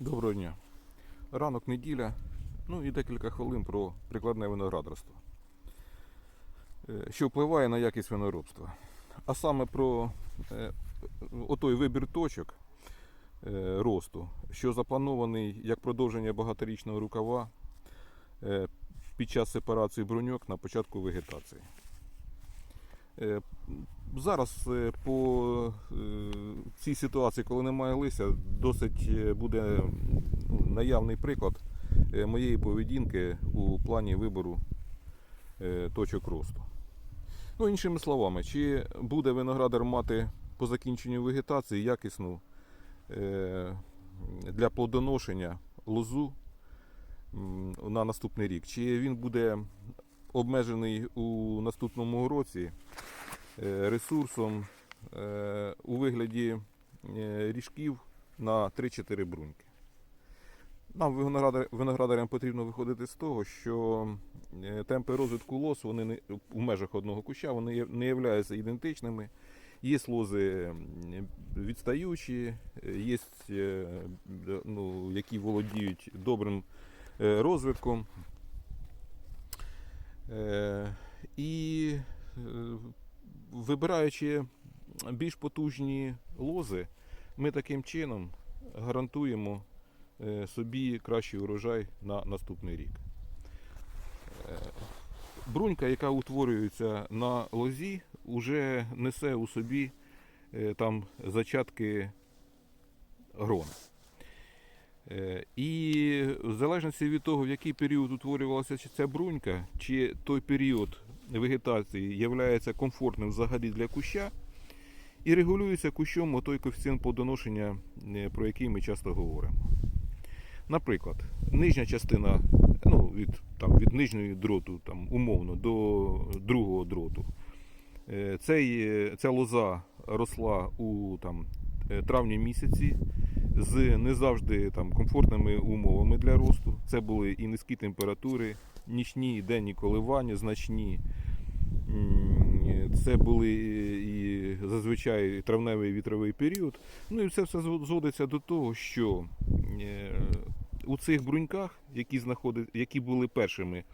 Доброго дня. Ранок неділя, ну і декілька хвилин про прикладне виноградарство, Е, що впливає на якість виноробства. А саме про е, отой вибір точок е, росту, що запланований як продовження багаторічного рукава під час сепарації бруньок на початку вегетації. Зараз е, по е, цій ситуації, коли немає листя, досить е, буде ну, наявний приклад моєї поведінки у плані вибору точок росту. Ну, іншими словами, чи буде виноградар мати по закінченню вегетації якісну для плодоношення лозу на наступний рік, чи він буде обмежений у наступному році ресурсом е, у вигляді е, ріжків на 3-4 бруньки. Нам виноградарям потрібно виходити з того, що е, темпи розвитку лоз вони не, у межах одного куща вони не являються ідентичними. Є лози відстаючі, е, є, е, ну, які володіють добрим е, розвитком. Е, І е, вибираючи більш потужні лози, ми таким чином гарантуємо е, собі кращий урожай на наступний рік. Е, Брунька, яка утворюється на лозі, вже несе у собі е, там зачатки грона. І в залежності від того, в який період утворювалася ця брунька, чи той період вегетації є комфортним взагалі для куща, і регулюється кущом той коефіцієнт плодоношення, е, про який ми часто говоримо. Наприклад, нижня частина ну, від, там, від нижньої дроту, там, умовно, до другого дроту. е, Цей, е, ця лоза росла у там, травні місяці з не завжди там, комфортними умовами для росту. Це були і низькі температури, нічні і денні коливання значні. Це були і зазвичай травневий і вітровий період. Ну і це все зво- зводиться до того, що е, у цих бруньках, які, знаходи- які були першими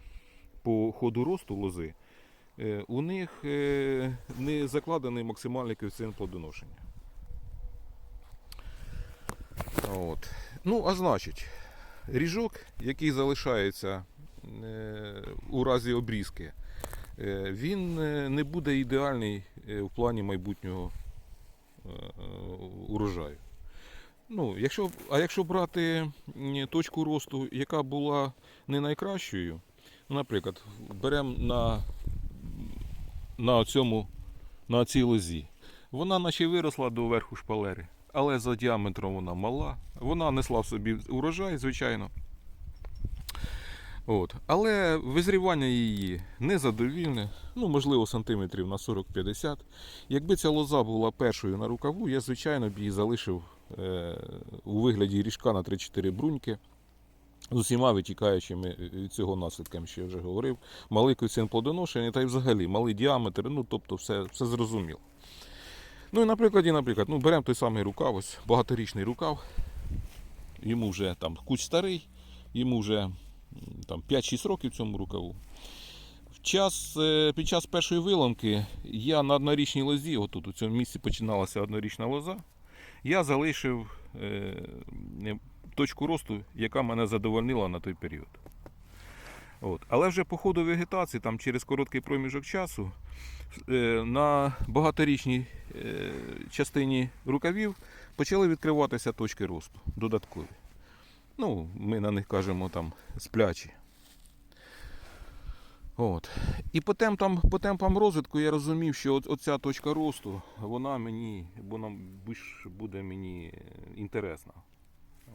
по ходу росту лози, е, у них е, не закладений максимальний коефіцієнт плодоношення. От. Ну, а значить, ріжок, який залишається у разі обрізки, е, він е, не буде ідеальний е, в плані майбутнього е, урожаю. Ну, якщо, а якщо брати точку росту, яка була не найкращою, наприклад, беремо на, на, цьому, на цій лозі, вона наче виросла до верху шпалери, але за діаметром вона мала. Вона несла в собі урожай, звичайно. От. Але визрівання її незадовільне, ну, можливо, сантиметрів на 40-50. Якби ця лоза була першою на рукаву, я, звичайно, б її залишив е, у вигляді ріжка на 3-4 бруньки. З усіма витікаючими від цього наслідками, що я вже говорив, малий коефіцієнт плодоношення та й взагалі малий діаметр, ну тобто все, все зрозуміло. Ну і наприклад, і, наприклад, ну, беремо той самий рукав, ось багаторічний рукав. Йому вже там куч старий, йому вже там 5-6 років цьому рукаву. В час, е, під час першої виламки я на однорічній лозі, отут у цьому місці починалася однорічна лоза, я залишив е, точку росту, яка мене задовольнила на той період. От. Але вже по ходу вегетації, там через короткий проміжок часу, е, на багаторічній е, частині рукавів почали відкриватися точки росту додаткові. Ну, ми на них кажемо там сплячі. От. І по темпам, по темпам розвитку я розумів, що оця точка росту, вона мені, вона буде мені інтересна.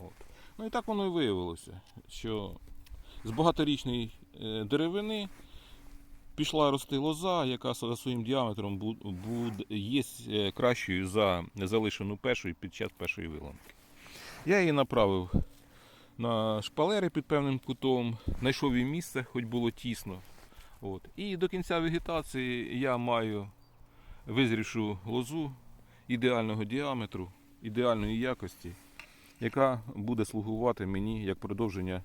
От. Ну і так воно і виявилося, що з багаторічної е, деревини пішла рости лоза, яка за своїм діаметром є е, кращою за залишену першою під час першої виламки. Я її направив на шпалери під певним кутом, знайшов їй місце, хоч було тісно. От. І до кінця вегетації я маю визрівшу лозу ідеального діаметру, ідеальної якості. яка буде слугувати мені як продовження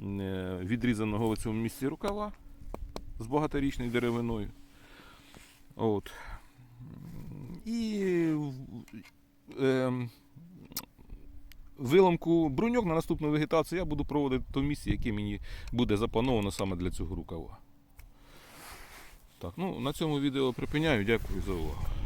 е, відрізаного в цьому місці рукава з багаторічною деревиною. От. І ем, виламку бруньок на наступну вегетацію я буду проводити в тому місці, яке мені буде заплановано саме для цього рукава. Так, ну на цьому відео припиняю. Дякую за увагу.